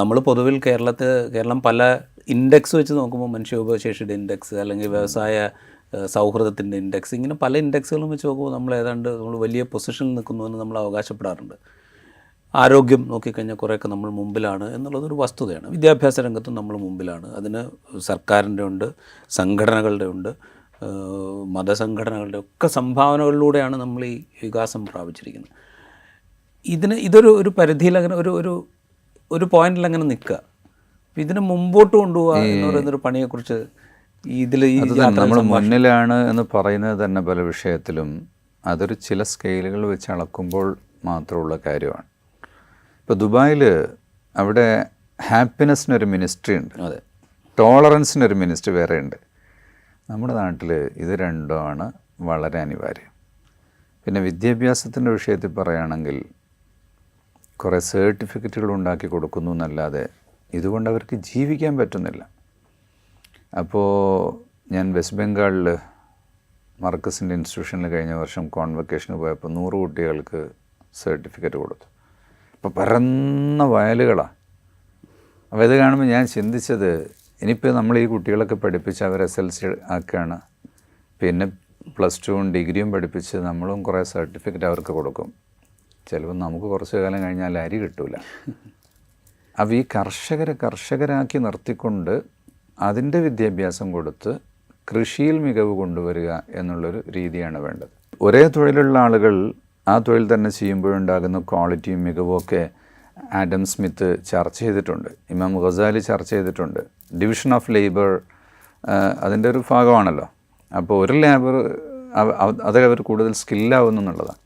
നമ്മൾ പൊതുവിൽ കേരളത്തിൽ കേരളം പല ഇൻഡെക്സ് വെച്ച് നോക്കുമ്പോൾ മനുഷ്യോപശേഷിയുടെ ഇൻഡെക്സ് അല്ലെങ്കിൽ വ്യവസായ സൗഹൃദത്തിന്റെ ഇൻഡെക്സ് ഇങ്ങനെ പല ഇൻഡെക്സുകളും വെച്ച് നോക്കുമ്പോൾ നമ്മൾ ഏതാണ്ട് നമ്മൾ വലിയ പൊസിഷനിൽ നിൽക്കുന്നുവെന്ന് നമ്മൾ അവകാശപ്പെടാറുണ്ട്. ആരോഗ്യം നോക്കിക്കഴിഞ്ഞാൽ കുറേയൊക്കെ നമ്മൾ മുമ്പിലാണ് എന്നുള്ളതൊരു വസ്തുതയാണ്. വിദ്യാഭ്യാസ രംഗത്തും നമ്മൾ മുമ്പിലാണ്. അതിന് സർക്കാരിന്റെ ഉണ്ട് സംഘടനകളുടെ ഉണ്ട് മതസംഘടനകളുടെ ഒക്കെ സംഭാവനകളിലൂടെയാണ് നമ്മൾ ഈ വികാസം പ്രാപിച്ചിരിക്കുന്നത്. ഇതിന് ഇതൊരു ഒരു പരിധിയിൽ അങ്ങനെ ഒരു ഒരു ഒരു പോയിന്റിൽ അങ്ങനെ നിൽക്കുക. ഇതിനെ മുമ്പോട്ട് കൊണ്ടുപോകുക എന്ന് പറയുന്നൊരു പണിയെക്കുറിച്ച് ഇതിൽ നമ്മൾ മുന്നിലാണ് എന്ന് പറയുന്നത് തന്നെ പല വിഷയത്തിലും. അതൊരു ചില സ്കെയിലുകൾ വെച്ച് അളക്കുമ്പോൾ മാത്രമുള്ള കാര്യമാണ്. ഇപ്പോൾ ദുബായിൽ അവിടെ ഹാപ്പിനെസ്സിനൊരു മിനിസ്ട്രി ഉണ്ട്. അതെ. ടോളറൻസിനൊരു മിനിസ്ട്രി വേറെ ഉണ്ട്. നമ്മുടെ നാട്ടിൽ ഇത് രണ്ടുമാണ് വളരെ അനിവാര്യം. പിന്നെ വിദ്യാഭ്യാസത്തിന്റെ വിഷയത്തിൽ പറയുകയാണെങ്കിൽ കുറേ സർട്ടിഫിക്കറ്റുകൾ ഉണ്ടാക്കി കൊടുക്കുന്നു എന്നല്ലാതെ ഇതുകൊണ്ട് അവർക്ക് ജീവിക്കാൻ പറ്റുന്നില്ല. അപ്പോൾ ഞാൻ വെസ്റ്റ് ബംഗാളിൽ മർക്കസിന്റെ ഇൻസ്റ്റിറ്റ്യൂഷനിൽ കഴിഞ്ഞ വർഷം കോൺവെക്കേഷന് പോയപ്പോൾ നൂറ് കുട്ടികൾക്ക് സർട്ടിഫിക്കറ്റ് കൊടുത്തു. അപ്പോൾ പരന്ന വയലുകളാണ് അപ്പോൾ ഇത് കാണുമ്പോൾ ഞാൻ ചിന്തിച്ചത് ഇനിയിപ്പോൾ നമ്മൾ ഈ കുട്ടികളൊക്കെ പഠിപ്പിച്ച് അവർ എസ് എൽ സി ആക്കുകയാണ് പിന്നെ പ്ലസ് ടുവും ഡിഗ്രിയും പഠിപ്പിച്ച് നമ്മളും കുറേ സർട്ടിഫിക്കറ്റ് അവർക്ക് കൊടുക്കും. ചിലപ്പോൾ നമുക്ക് കുറച്ച് കാലം കഴിഞ്ഞാൽ അരി കിട്ടൂല. അപ്പോൾ ഈ കർഷകരെ കർഷകരാക്കി നിർത്തിക്കൊണ്ട് അതിന്റെ വിദ്യാഭ്യാസം കൊടുത്ത് കൃഷിയിൽ മികവ് കൊണ്ടുവരിക എന്നുള്ളൊരു രീതിയാണ് വേണ്ടത്. ഒരേ തൊഴിലുള്ള ആളുകൾ ആ തൊഴിൽ തന്നെ ചെയ്യുമ്പോഴുണ്ടാകുന്ന ക്വാളിറ്റിയും മികവും ഒക്കെ ആഡം സ്മിത്ത് ചർച്ച ചെയ്തിട്ടുണ്ട്. ഇമാം ഗസാലി ചർച്ച ചെയ്തിട്ടുണ്ട്. ഡിവിഷൻ ഓഫ് ലേബർ അതിന്റെ ഒരു ഭാഗമാണല്ലോ. അപ്പോൾ ഒരു ലേബർ അത് അവർ കൂടുതൽ സ്കില്ലാവുന്നു എന്നുള്ളതാണ്